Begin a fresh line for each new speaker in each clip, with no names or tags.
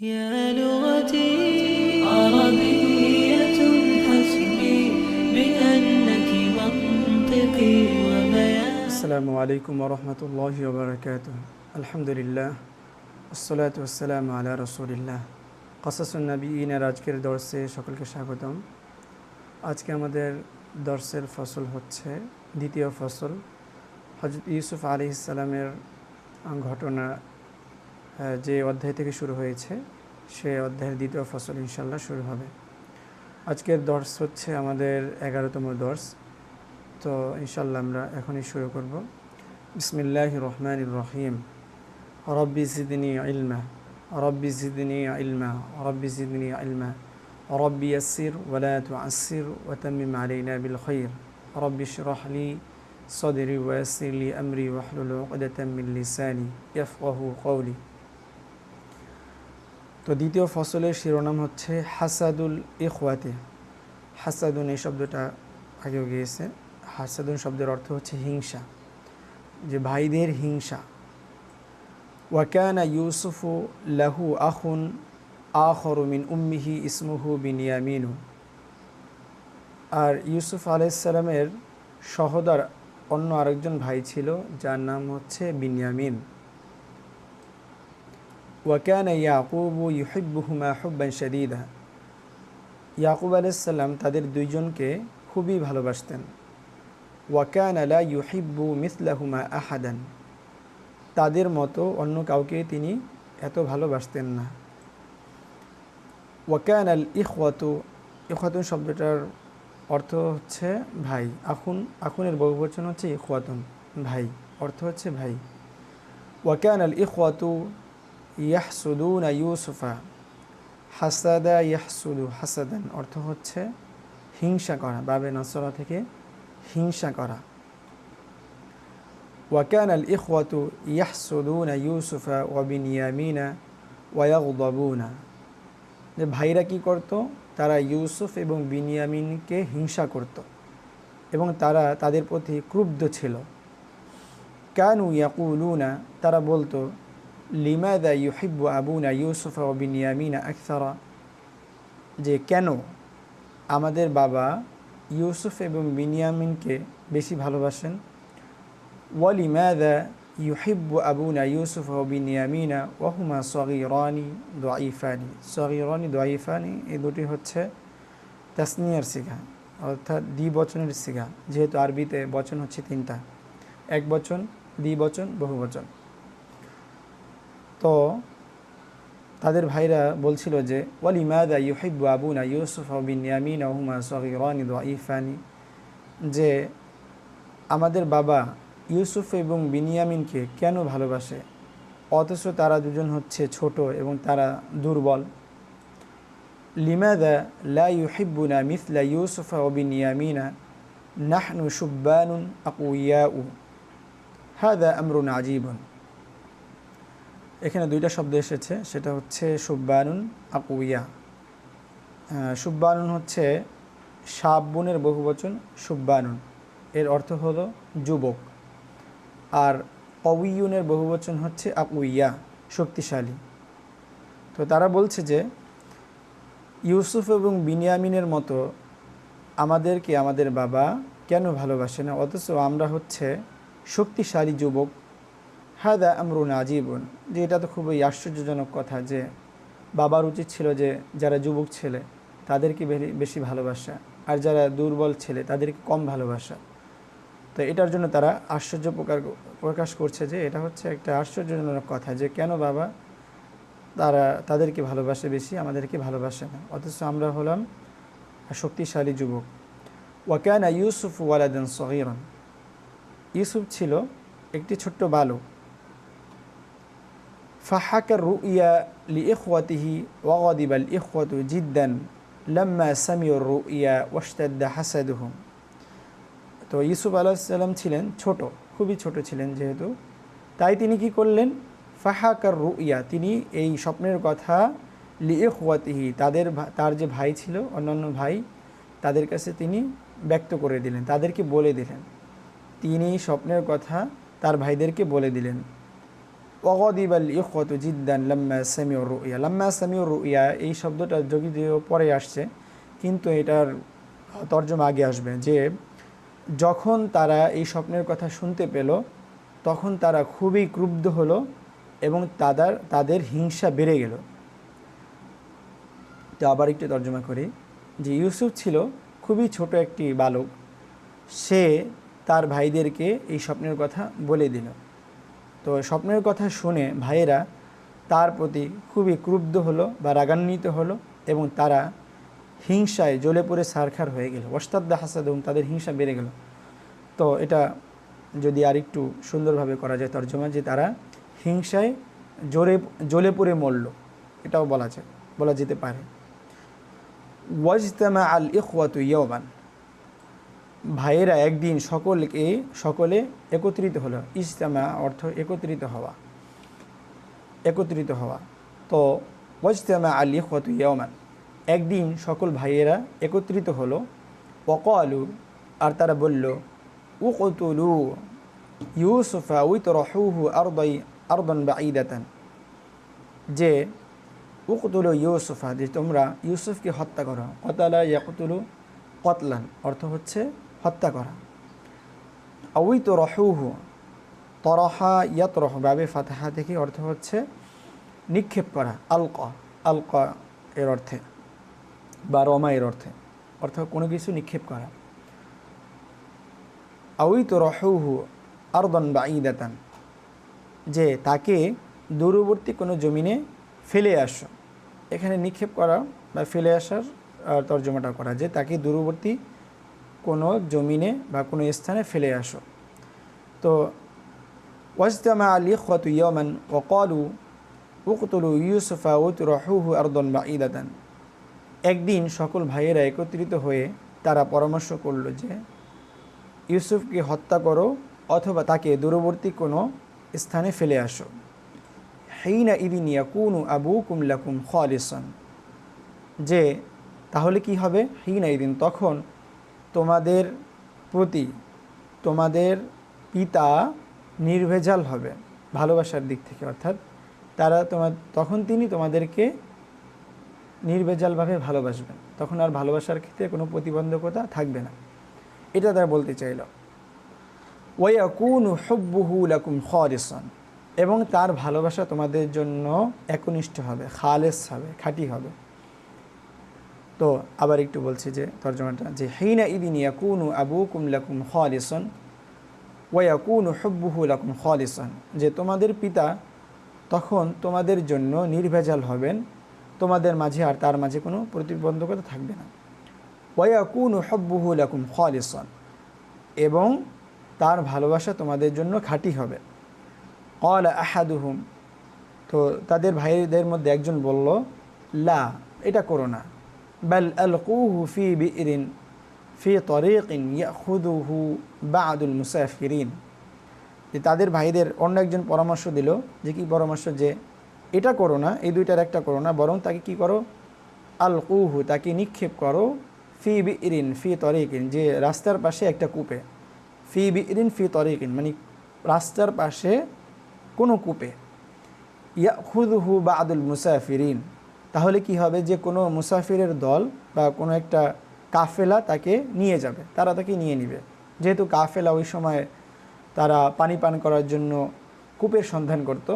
يا لغتي عربية حسبي بأنك منطقي وبيان
আসসালামু আলাইকুম রহমতুল্লাহ ওবরাকাত আলহামদুলিল্লাহ আসসালাত আসসালাম আলা রসুলিল্লাহ কসাসুন্নবীনের আজকের দর্শে সকলকে স্বাগতম আজকে আমাদের দর্শের ফসল হচ্ছে দ্বিতীয় ফসল হজরত ইউসুফ আলি ইসলামের ঘটনা আহ, যে অধ্যায় থেকে শুরু হয়েছে সে অধ্যায়ের দ্বিতীয় ফসল ইনশাল্লাহ শুরু হবে আজকের দর্শ হচ্ছে আমাদের এগারোতম দর্শ তো ইনশাল্লাহ আমরা এখনই শুরু করব বিসমিল্লাহ রহমান রহিম রব্বি জিদনি ইলমা রব্বি জিদনি ইলমা রব্বি জিদনি ইলমা ربي يسر ولا تعسر وتمم علينا بالخير ربي اشرح لي صدري ويسر لي أمري واحلل عقدة من لساني يفقه قولي তো দ্বিতীয় ফসলের শিরোনাম হচ্ছে হাসাদুল ইখওয়াতে। হাসাদুন এই শব্দটা আগেও গিয়েছে। হাসাদুন শব্দের অর্থ হচ্ছে হিংসা, যে ভাইদের হিংসা। ওয়াকানা ইউসুফু লাহু আখুন আখর মিন উম্মিহি ইসমুহু বিনিয়ামিনু। আর ইউসুফ আলাইসাল্লামের সহদর অন্য আরেকজন ভাই ছিল, যার নাম হচ্ছে বিনিয়ামিন। ওয়াকানা ইয়াকুবু ইউহিব্বুহুমা হুব্বান শাদীদা ইয়াকুব আলাইসাল্লাম তাদের দুইজনকে খুবই ভালোবাসতেন। ওয়াকান আলা ইউহিব্বু মিসলাহুমা আহাদান তাদের মতো অন্য কাউকে তিনি এত ভালোবাসতেন না। ওয়াকান আল ইখওয়াতু ইখওয়াতুন শব্দটার অর্থ হচ্ছে ভাই। আখুন আখুনের বহুবচন হচ্ছে ইখওয়াতুন, ভাই। অর্থ হচ্ছে ভাই। ওয়াকান আল ইখওয়াতু ইয়াহসুদুন ইউসুফা। হাসাদা ইয়াহসুদু হাসাদান অর্থ হচ্ছে হিংসা করা, বাবে নসরা থেকে হিংসা করা। ওয়াকান আল ইখওয়াতু ইয়াহসুদুনা ইউসুফা ওয়াবিনিয়ামিনা ওয়াগদবুনা যে ভাইরা কি করত? তারা ইউসুফ এবং বিনিয়ামিনকে হিংসা করত এবং তারা তাদের প্রতি ক্রুব্ধ ছিল। কানু ইয়াকুলুনা, তারা বলতো লিমাদা ইউহিব্বু আবুনা ইউসুফা ও বিনিয়ামিনা আকসারা? যে কেন আমাদের বাবা ইউসুফ এবং বিনিয়ামিনকে বেশি ভালোবাসেন? ওয়ালিমাদা ইউহিব্বু আবুনা ইউসুফ ও বিনিয়ামিনা ওহুমা সগিরানি দোয়াইফানি সগিরানি দোয়াইফানি এই দুটি হচ্ছে তাসনিয়ার সিঘা অর্থাৎ দ্বিবচনের সিঘা যেহেতু আরবিতে বচন হচ্ছে তিনটা। এক বচন দ্বিবচন বহু বচন তো তাদের ভাইরা বলছিল যে, ওয়ালিমাদা ইউহিব্বু আবুনা ইউসুফ বিন ইয়ামিন ওহুমা সগিরানি দোয়াইফানি যে আমাদের বাবা ইউসুফ এবং বিনিয়ামিনকে কেন ভালোবাসে? অথচ তারা দুজন হচ্ছে ছোট এবং তারা দুর্বল। লিমাদা লা ইউহিব্বুনা মিথলা ইউসুফ ও বিনিয়ামিনা নাহনু সুব্বানুন আকুইয়াউ। হাদা আমরুন আজীবন। এখানে দুইটা শব্দ এসেছে, সেটা হচ্ছে সুব্বানুন আকুইয়া সুব্বানুন হচ্ছে সাবুনের বহুবচন, সুব্বানুন। এর অর্থ হলো যুবক। আর অউইউনের বহুবচন হচ্ছে আকুইয়া শক্তিশালী। তো তারা বলছে যে, ইউসুফ এবং বিনিয়ামিনের মতো আমাদেরকে আমাদের বাবা কেন ভালোবাসে না? অথচ আমরা হচ্ছে শক্তিশালী যুবক হাদা আমরুন আজীবন, যে এটা তো খুবই আশ্চর্যজনক কথা যে বাবার উচিত ছিল যে যারা যুবক ছেলে তাদেরকে বেশি ভালোবাসা আর যারা দুর্বল ছেলে তাদেরকে কম ভালোবাসা। তো এটার জন্য তারা আশ্চর্য প্রকার, প্রকাশ করছে যে এটা হচ্ছে একটা আশ্চর্যজনক কথা যে কেন বাবা তারা তাদেরকে ভালোবাসে বেশি, আমাদেরকে ভালোবাসে না। অথচ আমরা হলাম শক্তিশালী যুবক। ওয়াকানা ইউসুফ ওয়ালাদান সহিরন ইউসুফ ছিল একটি ছোট্ট বালক। ফাহাকার রুইয়া লি ইখওয়াতিহি ওয়াগদিব আল ইখওয়াতু জিদ্দান লম্মা সামিউর রুইয়া ওয়াস্তাদ্দা হাসাদুহম তো ইউসুফ আলাহিসাল্লাম ছিলেন ছোট, খুবই ছোট ছিলেন যেহেতু। তাই তিনি কি করলেন? ফাহাকার রুইয়া, তিনি এই স্বপ্নের কথা লিয়ে হুয়াতিহি তাদের তার যে ভাই ছিল, অন্যান্য ভাই, তাদের কাছে তিনি ব্যক্ত করে দিলেন, তাদেরকে বলে দিলেন। তিনি স্বপ্নের কথা তার ভাইদেরকে বলে দিলেন। অগদিবাল ইখত জিদ্দান লাম্মা সামিউর রুইয়া। লাম্মা সামিউর রুইয়া, এই শব্দটা যদিও পরে আসছে, কিন্তু এটার তর্জমা আগে আসবে যে, যখন তারা এই স্বপ্নের কথা শুনতে পেল, তখন তারা খুবই ক্রুব্ধ হলো এবং তাদের তাদের হিংসা বেড়ে গেল। তো আবার একটু তর্জমা করি। যে ইউসুফ ছিল খুবই ছোট একটি বালক, সে তার ভাইদেরকে এই স্বপ্নের কথা বলে দিল। তো স্বপ্নের কথা শুনে ভাইয়েরা তার প্রতি খুবই ক্রুব্ধ হলো বা রাগান্বিত হলো এবং তারা হিংসায় জ্বলে পড়ে সারখার হয়ে গেল। ওস্তাদ্দা হাসাদ এবং তাদের হিংসা বেড়ে গেল। তো এটা যদি আরেকটু সুন্দরভাবে করা যায় তর্জমা যে তারা হিংসায় জোরে জ্বলে পড়ে মরল। এটাও বলা যায়, বলা যেতে পারে। ওয়াজতামা আল ইখওয়াতু ইয়মান ভাইয়েরা একদিন সকলকে, সকলে একত্রিত হলো। ইজতামা অর্থ একত্রিত হওয়া। একত্রিত হওয়া। তো, ওয়াজতামা আল ইখওয়াতু ইয়মান একদিন সকল ভাইয়েরা একত্রিত হলো। অক আলু আর তারা বলল, উকতুলু ইউসুফা উইত রহুহু আরদাই, আরদন বা ঈদাতান যে, উকতুলু ইউসুফা, যে তোমরা ইউসুফকে হত্যা করো। কতালা ইয়াকতুলু কতলান, অর্থ হচ্ছে হত্যা করা। অবৈত রহুহু, তরহা ইয়াত রহ বাবে ফাতাহা থেকে অর্থ হচ্ছে নিক্ষেপ করা, আলকা, আলক এর অর্থে বা রমা এর অর্থে, অর্থাৎ কোনো কিছু নিক্ষেপ করা। আউইত রহুহু আরদন বা ঈদাতান যে তাকে দূরবর্তী কোনো জমিনে ফেলে আসো। এখানে নিক্ষেপ করা বা ফেলে আসার তর্জমাটা করা, যে তাকে দূরবর্তী কোনো জমিনে বা কোনো স্থানে ফেলে আসো। তো ওয়াজতামা আলী খত ইয়মান ওকলু উকতলু ইউসুফা উত রহুহু আরদন বা ঈদাতান একদিন সকল ভাইয়েরা একত্রিত হয়ে তারা পরামর্শ করল যে, ইউসুফকে হত্যা করো অথবা তাকে দূরবর্তী কোনো স্থানে ফেলে আসো। হেইনা ইদিন ইয়াকুনু আবু কুমলাকুম খালিসন। যে, তাহলে কি হবে? হিনা ইদিন তখন তোমাদের প্রতি তোমাদের পিতা নির্ভেজাল হবে ভালোবাসার দিক থেকে, অর্থাৎ তারা তোমার তখন তিনি তোমাদেরকে নির্ভেজালভাবে ভালোবাসবেন। তখন আর ভালোবাসার ক্ষেত্রে কোনো প্রতিবন্ধকতা থাকবে না। এটা তারা বলতে চাইল। ওয়াকুনু হব্বুহু লাকুম খালিসান। এবং তার ভালোবাসা তোমাদের জন্য একনিষ্ঠ হবে, খালেস হবে, খাঁটি হবে। তো আবার একটু বলছি যে তর্জমাটা, যে হেইনা ইদিন ইয়াকুনু আবু কুমলাকুম খালিসন ওয়াকুনু হব্বুহু লাকুম খালিসন। যে তোমাদের পিতা তখন তোমাদের জন্য নির্ভেজাল হবেন, তোমাদের মাঝে আর তার মাঝে কোনো প্রতিবন্ধকতা থাকবে না। ওয়াকুনু হব্বুহু লাকুম খালিসন, এবং তার ভালোবাসা তোমাদের জন্য খাঁটি হবে। অল আহাদুহুম, তো তাদের ভাইদের মধ্যে একজন বলল, লা, এটা করো না। আল কুহু ফি বিরিন ফি তরিকিন ইয়াহুদুহু বাদুল মুসাফিরিন যে তাদের ভাইদের অন্য একজন পরামর্শ দিল যে কি পরামর্শ যে, এটা করো না, এই দুইটার একটা করো না, বরং তাকে কি করো? আল কুহু তাকে নিক্ষেপ করো ফি বিরিন ফি তরিকিন, যে রাস্তার পাশে একটা কূপে। ফি বিরিন ফি তরিকিন মানে রাস্তার পাশে কোনো কূপে। ইয়া খুদহু বা আদুল মুসাফিরিন। তাহলে কি হবে যে কোনো মুসাফিরের দল বা কোনো একটা কাফেলা তাকে নিয়ে যাবে, তারা তাকে নিয়ে নিবে। যেহেতু কাফেলা ওই সময় তারা পানি পান করার জন্য কূপের সন্ধান করত,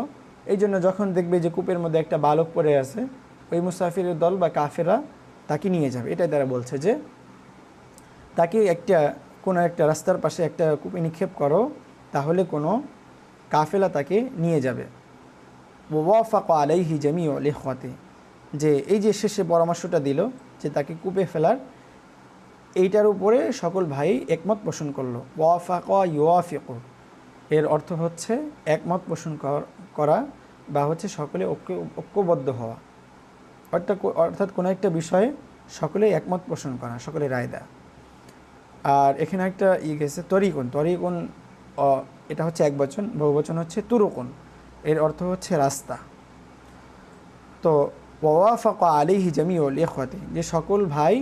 এই জন্য যখন দেখবে যে কূপের মধ্যে একটা বালক পড়ে আছে, ওই মুসাফিরের দল বা কাফেরা তাকে নিয়ে যাবে। এটাই তারা বলছে যে তাকে একটা, কোনো একটা রাস্তার পাশে একটা কূপে নিক্ষেপ করো, তাহলে কোনো কাফেলা তাকে নিয়ে যাবে। ওয়াফাক আলাইহি জামি লেখাতে যে এই যে শেষে পরামর্শটা দিল যে তাকে কূপে ফেলার, এইটার উপরে সকল ভাই একমত পোষণ করল। ওয়াফাক ইউয়াফিক এর অর্থ হচ্ছে একমত পোষণ কর- বা হচ্ছে সকলে ঐক্য, ঐক্যবদ্ধ হওয়া। অর্থাৎ অর্থাৎ কোনো একটা বিষয়ে সকলে একমত পোষণ করা, সকলে রায় দেয়। আর এখানে একটা ই গেছে, তরিকুন। তরিকুন এটা হচ্ছে এক বচন বহুবচন হচ্ছে তুরুকুন। এর অর্থ হচ্ছে রাস্তা। তো ওয়াফাক আলিহি জামি ও লেখাতে যে সকল ভাই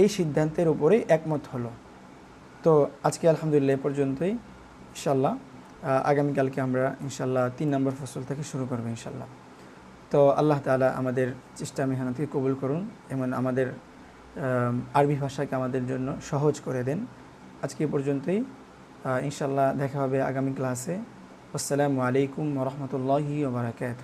এই সিদ্ধান্তের উপরে একমত হলো। তো আজকে আলহামদুলিল্লাহ পর্যন্তই ইনশাল্লাহ আগামীকালকে আমরা ইনশাল্লাহ তিন নম্বর ফসল থেকে শুরু করব ইনশাল্লাহ তো আল্লাহ তালা আমাদের চেষ্টা মেহনতকে কবুল করুন, এবং আমাদের আরবি ভাষাকে আমাদের জন্য সহজ করে দেন। আজকে পর্যন্তই ইনশাল্লাহ দেখা হবে আগামী ক্লাসে। আসসালামু আলাইকুম রহমতুল্লাহি ওবরাকাত